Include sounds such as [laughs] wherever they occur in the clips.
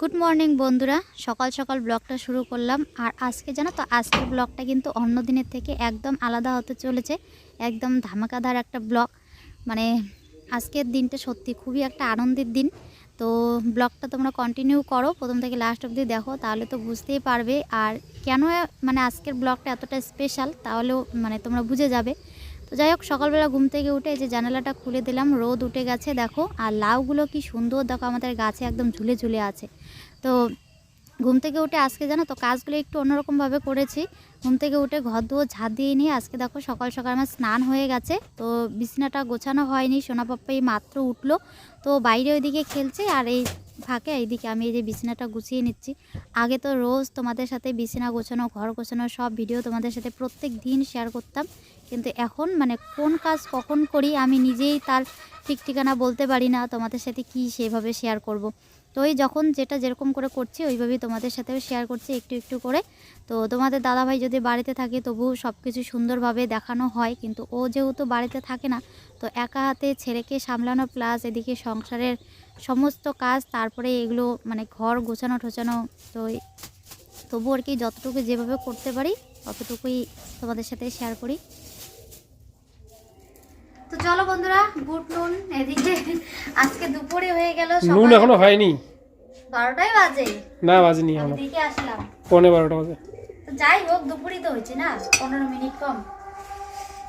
Good morning বন্ধুরা। সকাল সকাল ব্লগটা শুরু করলাম। আর আজকে জানো তো, আজকের ব্লগটা কিন্তু অন্য দিনের থেকে একদম আলাদা হতে চলেছে। একদম ধামাকাদার একটা ব্লগ। মানে আজকের দিনটা সত্যি খুবই একটা আনন্দের দিন। তো ব্লগটা তোমরা কন্টিনিউ করো। প্রথম থেকে লাস্ট অবধি দেখো, তাহলে তো বুঝতেই পারবে। আর কেন মানে আজকের ব্লগটা এতটা স্পেশাল তাহলেও মানে তোমরা বুঝে যাবে। তো যাই হোক, সকালবেলা ঘুম থেকে উঠে যে জানালাটা খুলে দিলাম, রোদ উঠে গেছে, দেখো। আর লাউগুলো কি সুন্দর, দেখো আমাদের গাছে একদম ঝুলে ঝুলে আছে। তো ঘুম থেকে উঠে আজকে জানো তো কাজগুলো একটু অন্যরকমভাবে করেছি। ঘুম থেকে উঠে ঘর দুয়ার ঝাঁট দিয়ে নিয়ে আজকে দেখো সকাল সকাল আমার স্নান হয়ে গেছে। তো বিছানাটা গোছানো হয়নি সোনা পাপ্পা এই মাত্র উঠল। তো বাইরে ওইদিকে খেলছে আর এই ফাঁকে এইদিকে আমি এই যে বিছানাটা গুছিয়ে নিচ্ছি। আগে তো রোজ তোমাদের সাথে বিছানা গোছানো, ঘর গোছানো সব ভিডিও তোমাদের সাথে প্রত্যেক দিন শেয়ার করতাম। কিন্তু এখন মানে কোন কাজ কখন করি আমি নিজেই তার ঠিক ঠিকানা বলতে পারি না। তোমাদের সাথে কি সেভাবে শেয়ার করব। তো ওই যখন যেটা যেরকম করে করছি, ওইভাবেই তোমাদের সাথেও শেয়ার করছি একটু একটু করে। তো তোমাদের দাদাভাই যদি বাড়িতে থাকে তবু সব কিছু সুন্দরভাবে দেখানো হয়। কিন্তু ও যেহেতু বাড়িতে থাকে না, তো একা হাতে ছেলেকে সামলানো প্লাস এদিকে সংসারের সমস্ত কাজ, তারপরে এগুলো মানে ঘর গোছানো ঠোছানো তো তবু আর কি যতটুকু যেভাবে করতে পারি, ততটুকুই তোমাদের সাথে শেয়ার করি। তো চলো বন্ধুরা গুড নুন এদিকে। আজকে দুপুরে হয়ে গেল নুন এখনও হয়নি। বারোটাই বাজে? না বাজেনি আমি দিকে আসলাম। পৌনে বারোটা বাজে। তো যাই হোক দুপুরই তো হয়েছে না? পনেরো মিনিট কম।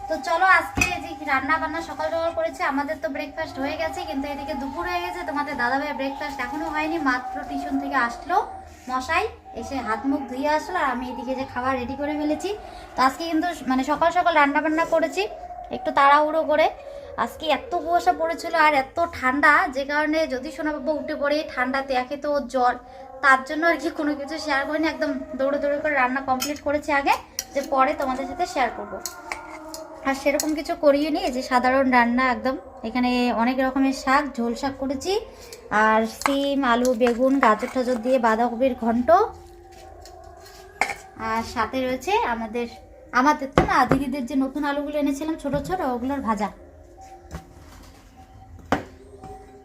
তো চলো আজকে যে রান্না বান্না সকাল সকাল করেছে আমাদের তো ব্রেকফাস্ট হয়ে গেছে কিন্তু এদিকে দুপুর হয়ে গেছে তোমাদের দাদা ভাইয়ের ব্রেকফাস্ট এখনও হয়নি মাত্র টিউশন থেকে আসলো মশাই এসে হাত মুখ ধুয়ে আসলো আর আমি এদিকে যে খাবার রেডি করে ফেলেছি। তো আজকে কিন্তু মানে সকাল সকাল রান্না বান্না করেছি। একটু তাড়াহুড়ো করে। আজকে এত কুয়াশা পড়েছিল আর এত ঠান্ডা, যে কারণে যদি সোনাবাবু উঠে পড়ে ঠান্ডাতে একে তো জ্বর, তার জন্য আর কি কোনো কিছু শেয়ার করিনি, একদম দৌড়ে দৌড়ে করে রান্না কমপ্লিট করেছি আগে, যে পরে তোমাদের সাথে শেয়ার করব। আর সেরকম কিছু করিও নি যে সাধারণ রান্না একদম, এখানে অনেক রকমের শাক, ঝোল শাক করেছি, আর সিম, আলু, বেগুন, গাজর টাজর দিয়ে বাঁধাকপির ঘন্ট, আর সাথে রয়েছে আমাদের আমাদের তো না, দিদিদের যে নতুন আলুগুলো এনেছিলাম ছোট ছোট, ওগুলোর ভাজা।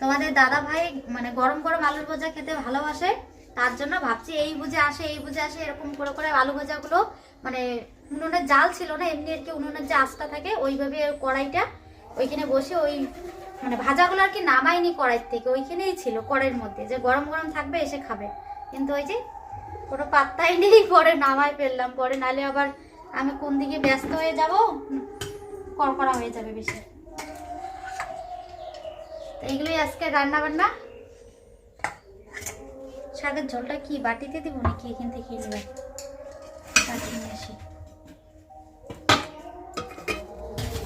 তোমাদের দাদা ভাই মানে গরম গরম আলুর ভাজা খেতে ভালোবাসে, তার জন্য ভাবছি এই বুঝে আসে, এই বুঝে আসে, এরকম করে করে আলু ভাজাগুলো মানে উনুনের জাল ছিল না, এমনি আর কি উনুনের যে আস্তা থাকে, ওইভাবে কড়াইটা ওইখানে বসে ওই মানে ভাজাগুলো আর কি নামাইনি কড়াই থেকে, ওইখানেই ছিল কড়াইয়ের মধ্যে, যে গরম গরম থাকবে এসে খাবে। কিন্তু ওই যে কোনো পাত্তাই নেই, পরে নামাই ফেললাম, পরে নালে আবার আমি কোন দিকে ব্যস্ত হয়ে যাব? কড়কড়া হয়ে যাবে বেশি। তো এইগুলোই আজকে রান্না বান্না শাকের ঝোলটা কি, বাটিতে দিব নাকি এখান থেকে নেবে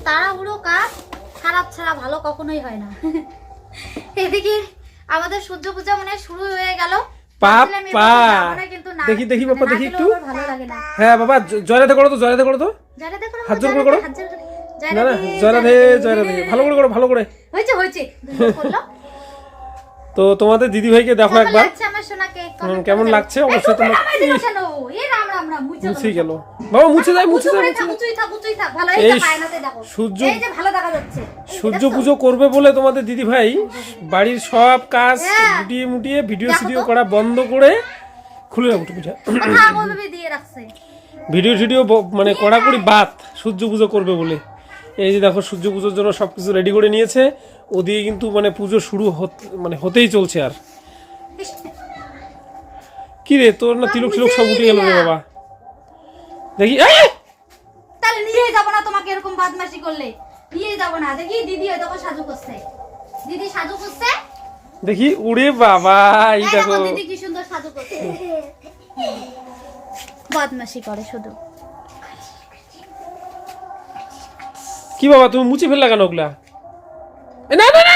তাড়াহুড়ো কাজ, খারাপ ছাড়া ভালো কখনোই হয় না। [laughs] এদিকে আমাদের সূর্য পূজা মনে শুরু হয়ে গেল। পাপা দেখি দেখি মানে দেখি একটু। হ্যাঁ বাবা জয়রাধে জয় রাধে করো তো। জয় রাধে করো তো হাত জোর করে। করো। না না জয়রাধে জয় রাধে ভালো করে করো ভালো করে। হয়েছে হয়েছে। তো তোমাদের দিদি ভাইকে দেখো একবার। কেমন লাগছে? অবশ্যই তোমরা- মুছে মুছে গেল। বাবা মুছে যায় মুছে যায় এই। সূর্য- সূর্য পুজো করবে বলে তোমাদের দিদি ভাই বাড়ির সব কাজ হ্যাঁ। গুটিয়ে মুটিয়ে ভিডিও সিডিও করা বন্ধ করে খুলে রাখো দিয়ে রাখছে। ভিডিও টিডিও ব- মানে কড়াকড়ি বাদ সূর্য পুজো করবে বলে। এই যে দেখো সূর্য পুজোর জন্য সব কিছু রেডি করে নিয়েছে। ওদিকে কিন্তু মানে পুজো শুরু মানে হতেই চলছে আর। [laughs] কি রে তোর না তিলক তিলক সব উঠে গেল রে বাবা। দেখি তাহলে নিয়েই যাব না তোমাকে এরকম বদমাশি করলে। নিয়েই যাব না। দেখি দিদি ওই দেখো সাজু করছে। দিদি সাজু করছে। দেখি উড়ে বাবা এই দেখো দিদি কি সুন্দর সাজু করছে। বদমাশি করে শুধু কি বাবা তুমি মুছে ফেললা কেন ওগুলা না না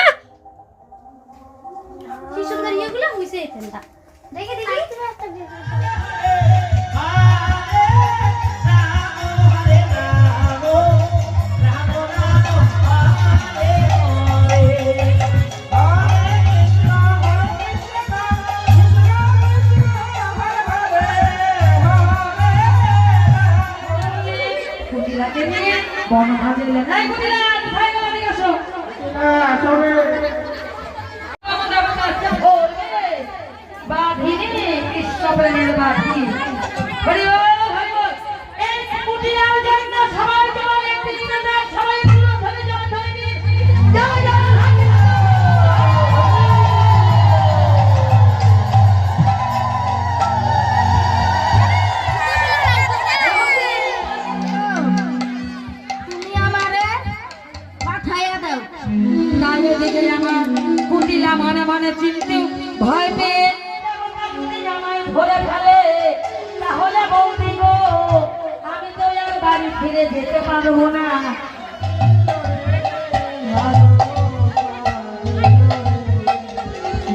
ফিরে যেতে পারব না।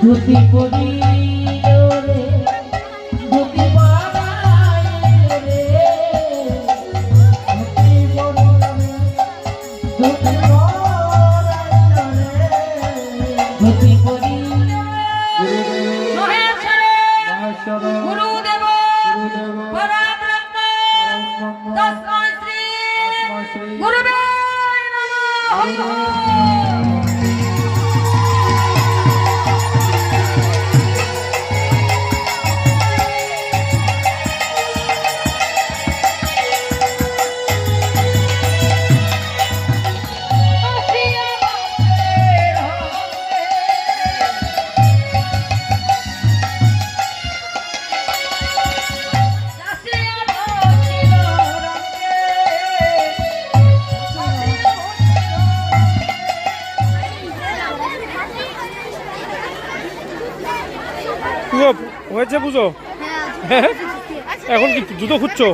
ধুতি পরিল রে। ধুতি পুজো হয়েছে পুজো হ্যাঁ? এখন কি জুতো খুঁজছো?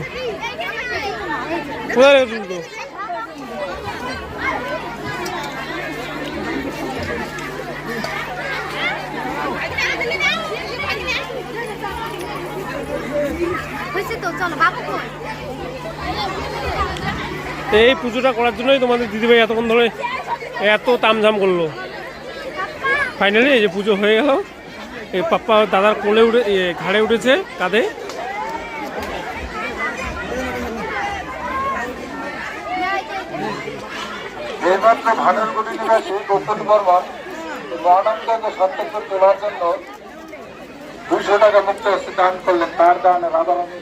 কোথায় রেখেছো জুতো? এই পুজোটা করার জন্যই তোমাদের দিদিভাই এতক্ষণ ধরে এত তামঝাম করল। ফাইনালি এই যে পুজো হয়ে গেল। পাপ্পা দাদার কোলে উঠে ঘাড়ে উঠেছে, কাঁধে। জন্য দুশো টাকা মুক্ত দান করলেন। তার দানে রাধারানী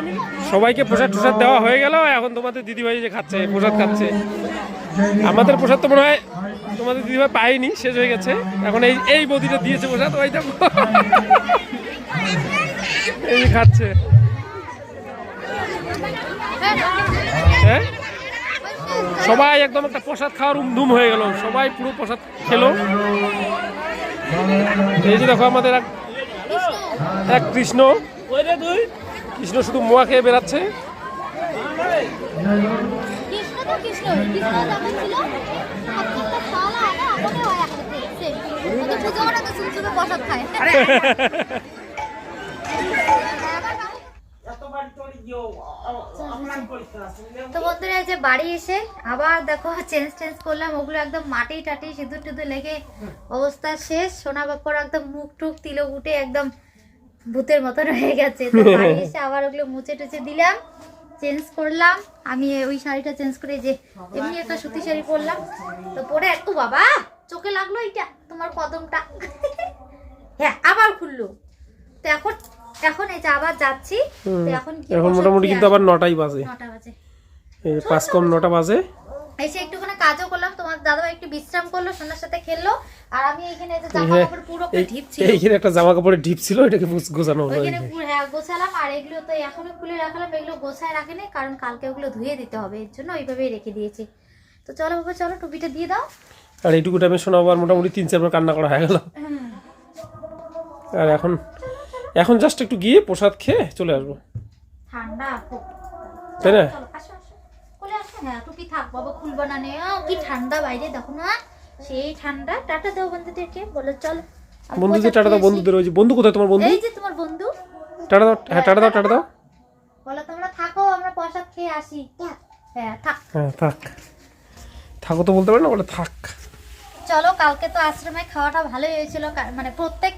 আমি সবাইকে প্রসাদ টসাদ দেওয়া হয়ে গেল এখন তোমাদের দিদিভাই যে খাচ্ছে, প্রসাদ খাচ্ছে। আমাদের প্রসাদ তো মনে হয় তোমাদের দিদিভাই পায়নি, শেষ হয়ে গেছে। এখন এই এই বদিটা দিয়েছে প্রসাদ, ওই দেখো। এই খাচ্ছে। হ্যাঁ? সবাই একদম একটা প্রসাদ খাওয়ার উমধুম হয়ে গেল। সবাই পুরো প্রসাদ খেলো। এই যে দেখো আমাদের এক কৃষ্ণ। কৃষ্ণ শুধু মোয়া খেয়ে বেড়াচ্ছে। তো বন্ধুরা এই যে বাড়ি এসে আবার দেখো চেঞ্জ চেঞ্জ করলাম ওগুলো একদম মাটি টাটি সিঁদুর টিঁদুর লেগে অবস্থা শেষ। সোনা বাপ্পার একদম মুখ টুক তিলক উঠে একদম ভূতের মতন হয়ে গেছে। তো [laughs] বাড়ি এসে আবার ওগুলো মুছে টুচে দিলাম চেঞ্জ করলাম। আমি ওই শাড়িটা চেঞ্জ করে যে এমনি একটা সুতি শাড়ি পরলাম। তো পরে একটু বাবা চোখে লাগল এইটা তোমার কদমটা। [laughs] হ্যাঁ আবার খুললো। তো এখন এখন এই যে আবার যাচ্ছি তো এখন কি এখন মোটামুটি কিন্তু আবার নটাই বাজে। নটা বাজে। এই পাঁচ কম নটা বাজে। এসে একটুখানি কাজও করলাম তোমার দাদা একটু বিশ্রাম করল সোনার সাথে খেললো। আর আমি এখানে যে জামা কাপড় পুরো একটা ঢিপ ছিল। এইখানে একটা জামা কাপড়ের ঢিপ ছিল এটাকে গোছানো হলো পুরো হ্যাঁ গোছালাম আর এগুলো তো এখনও খুলে রাখলাম এগুলো গোছায় রাখিনি কারণ কালকে ওগুলো ধুয়ে দিতে হবে এর জন্য ওইভাবেই রেখে দিয়েছি। তো চলো বাবা চলো টুপিটা দিয়ে দাও। আর এইটুকু টাইমে শোনা আবার মোটামুটি তিন চারবার কান্না করা হয়ে গেল। আর এখন এখন জাস্ট একটু গিয়ে প্রসাদ খেয়ে চলে আসব। ঠান্ডা তাই না? কোলে আসো হ্যাঁ টুপি থাক বাবা খুলবো না নে কি ঠান্ডা বাইরে দেখো না। সেই ঠান্ডা টাটা দাও বন্ধুদেরকে বলে চল। বন্ধুদের টাটা দাও বন্ধুদের ওই যে বন্ধু কোথায়? তোমার বন্ধু? এই যে তোমার বন্ধু। টাটা দাও হ্যাঁ টাটা দাও টাটা দাও। বলো তোমরা থাকো আমরা প্রসাদ খেয়ে আসি। হ্যাঁ থাক। হ্যাঁ থাক। থাকো তো বলতে পারে না বলে থাক। চলো কালকে তো আশ্রমে খাওয়াটা ভালোই হয়েছিল মানে প্রত্যেক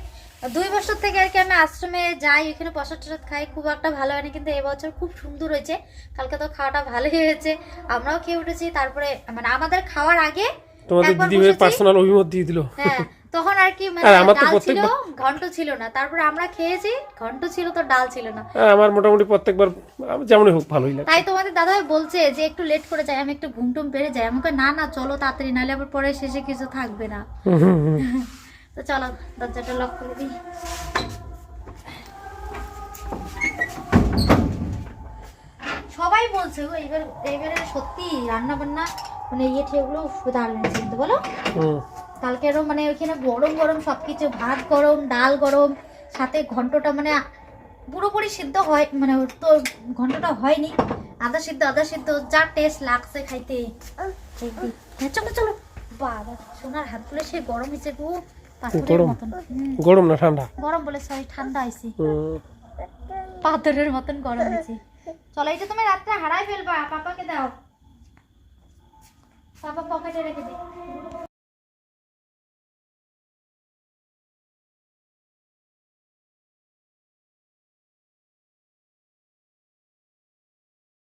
দুই বছর থেকে আর কি আমি আশ্রমে যাই এখানে প্রসাদ টসাদ খাই খুব একটা ভালো হয়নি কিন্তু এবছর খুব সুন্দর হয়েছে। কালকে তো খাওয়াটা ভালোই হয়েছে। আমরাও খেয়ে উঠেছি তারপরে মানে আমাদের খাওয়ার আগে তোমাদের দিদি ভাই পার্সোনাল অভিমত দিয়ে দিল। হ্যাঁ তখন আর কি মানে আমার তো ছিল ঘন্ট ছিল না। তারপরে আমরা খেয়েছি ঘন্ট ছিল তো ডাল ছিল না। আমার মোটামুটি প্রত্যেকবার যেমনই হোক ভালোই লাগে তাই তোমাদের দাদাভাই বলছে যে একটু লেট করে যাই আমি একটু ঘুম টুম পেরে যাই। আমাকে না না চলো তাড়াতাড়ি নাহলে আবার পরে শেষে কিছু থাকবে না। তো চলো দরজাটা লক করে দিই। সবাই বলছে এইবার এইবারে সত্যি রান্না বান্না মানে ইয়ে ঠেগুলো দারুণ হয়েছে কিন্তু বলো? কালকে আরও মানে ওইখানে গরম গরম সবকিছু ভাত গরম ডাল গরম সাথে ঘন্টটা মানে পুরোপুরি সিদ্ধ হয় মানে তো ঘন্টটা হয়নি। আদা সিদ্ধ আদা সিদ্ধ যা টেস্ট লাগছে খাইতে। হ্যাঁ চলো চলো। বাবা সোনার হাতগুলো সে গরম হয়েছে গো গরম? গরম না ঠান্ডা? গরম বলে সরি ঠান্ডা হয়েছে। পাথরের মতন গরম হয়েছে। চলো এটা তুমি রাত্রে হারাই ফেলবা পাপাকে দাও। বাবা পকেটে রেখে দে।